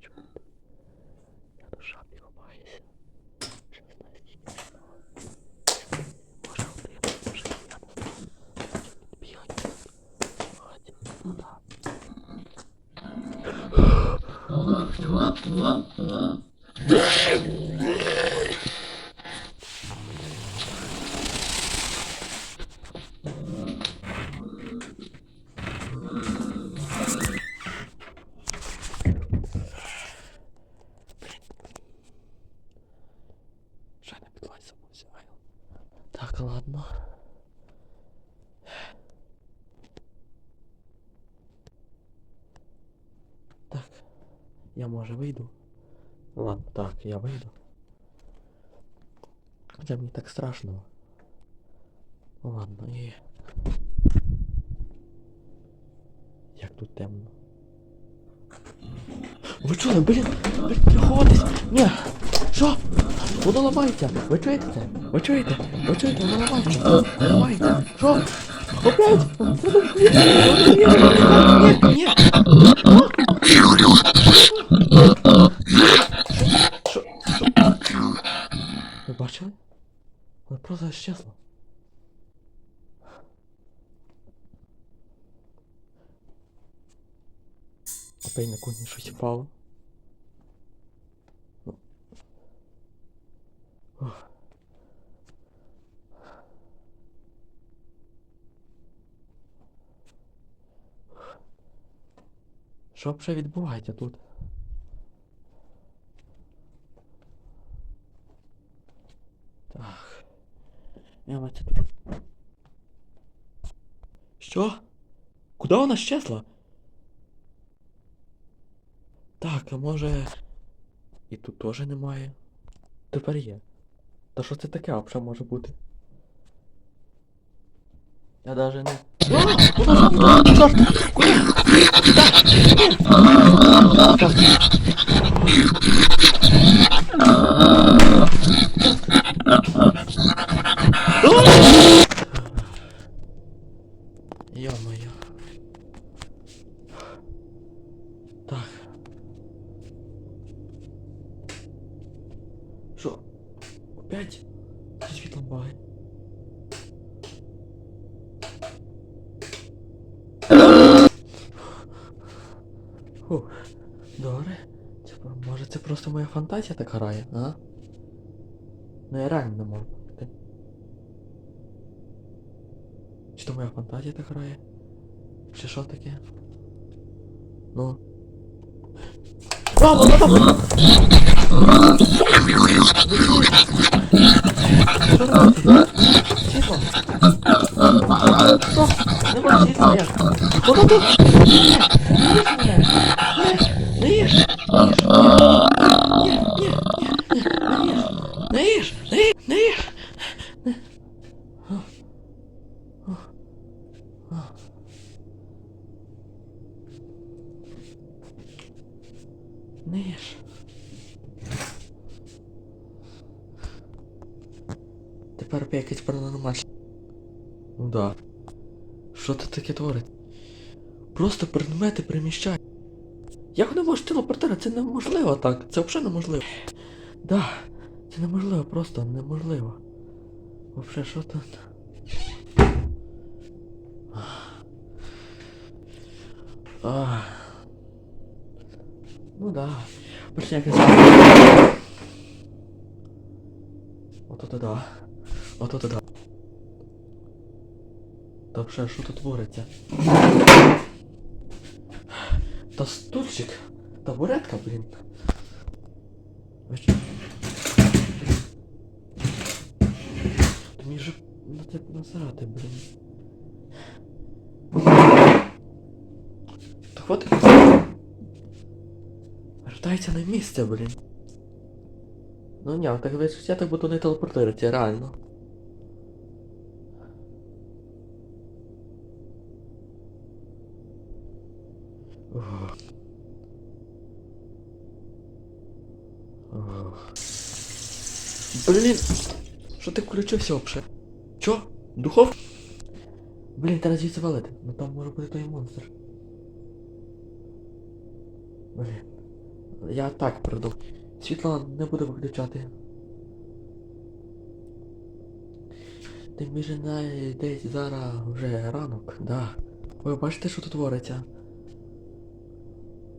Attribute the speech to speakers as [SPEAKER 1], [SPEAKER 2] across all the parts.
[SPEAKER 1] чого? Я душа ховаюся. Ще знаю, Так, ладно. Я може вийду. Ладно, так, я вийду. Хоча мені так страшно. Ладно, і... Як тут темно. Ви чули, блін, приховатись! Ні! Що? Воно ламається! Ви чуєте це? Ви чуєте? Ви чуєте? Воно ламається! Ламається! Що? Опять? Ні, ні, ні! Що? Ви бачили? Воно просто щезло. Опять на кухні щось впало. Ох. Що вже відбувається тут? Так. Я тут. Що? Куди вона щезла? Так, а може... І тут теж немає. Тепер є. Та що це таке взагалі може бути? Я даже не... Ё-моё. Так. Что? Опять? Фух. Добре. Це, про- може це просто моя фантазія так грає, а? Ну я реально не можу пам'ятати. Чи то моя фантазія так грає? Чи що таке? Ну. А, вона там! Що робити? Світло! Що? Нема світла, як? Вона тут! Не їж! Тепер якийсь паранормальний. Ну да. Що це таке творить? Просто предмети приміщають. Як вони можуть телепортера? Це неможливо так. Це взагалі неможливо. Да, це неможливо, просто неможливо. Вообще, що тут? А. Ну да. Почти якось. Ото то да. Ото то да. Та взагалі, що тут твориться? Та стульчик, табуретка, блін. Мені же на тебе насрати, блін. Та хватить. Вертається на місце, блін. Ну ні, так я так буду не телепортуватися, реально. Ох. Ох. Блін, що ти включився вообще? Чо? Духов? Блін, треба звідси валити. Ну там може бути той монстр. Блін. Я так придумав. Світло не буду виключати. Тим більше десь зараз вже ранок, да. Ви бачите, що тут твориться?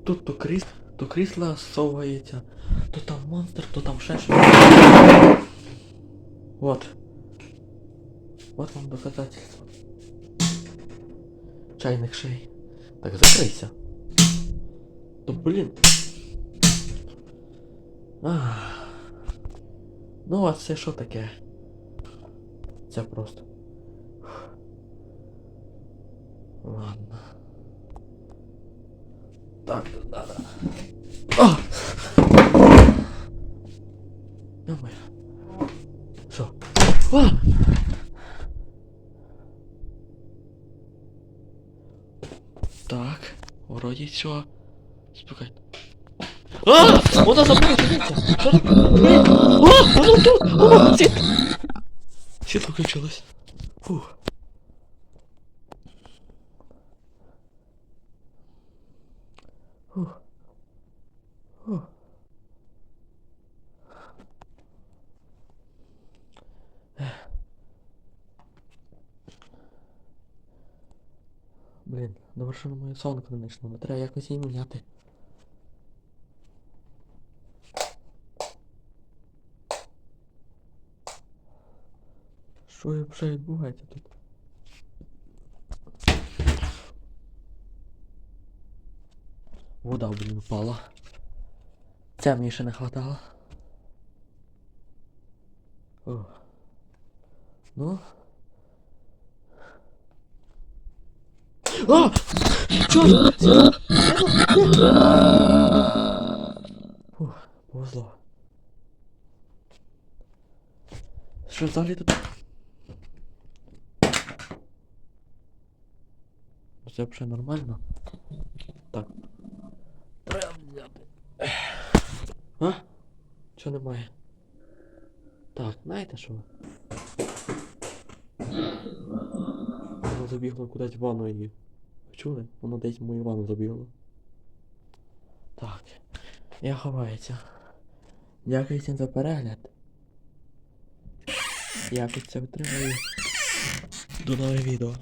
[SPEAKER 1] Тут то кріс, то крісла совається, то там монстр, то там ще щось. Вот. Вот вам доказательство. Чайник шей. Так, закрийся. То блін. Ах. Ну а це що таке? Це просто. Ладно. Так, да, да. А! Ё-моё. Що? А! Так, вроді все. Спокійно. А! Вона за мною дивиться! Що? Блін! А! Вона тут! О, світ! Світло включилось. Фух. Фух. Фух. Блін, добре, що на мою сонку не знайшло, треба якось її міняти. Взагалі відбувається тут? Вода, блін, упала. Ця мені ще не хватало. О. Ну. А! Світло? Фух, повезло. Що взагалі тут? Все взагалі нормально? Так. Треба взяти. А? Чого немає? Так, знаєте що? Воно забігло кудись в ванну і... Чули? Воно десь в мою ванну забігло. Так. Я ховаюся. Дякую всім за перегляд. Якось це витримаю. До нових відео.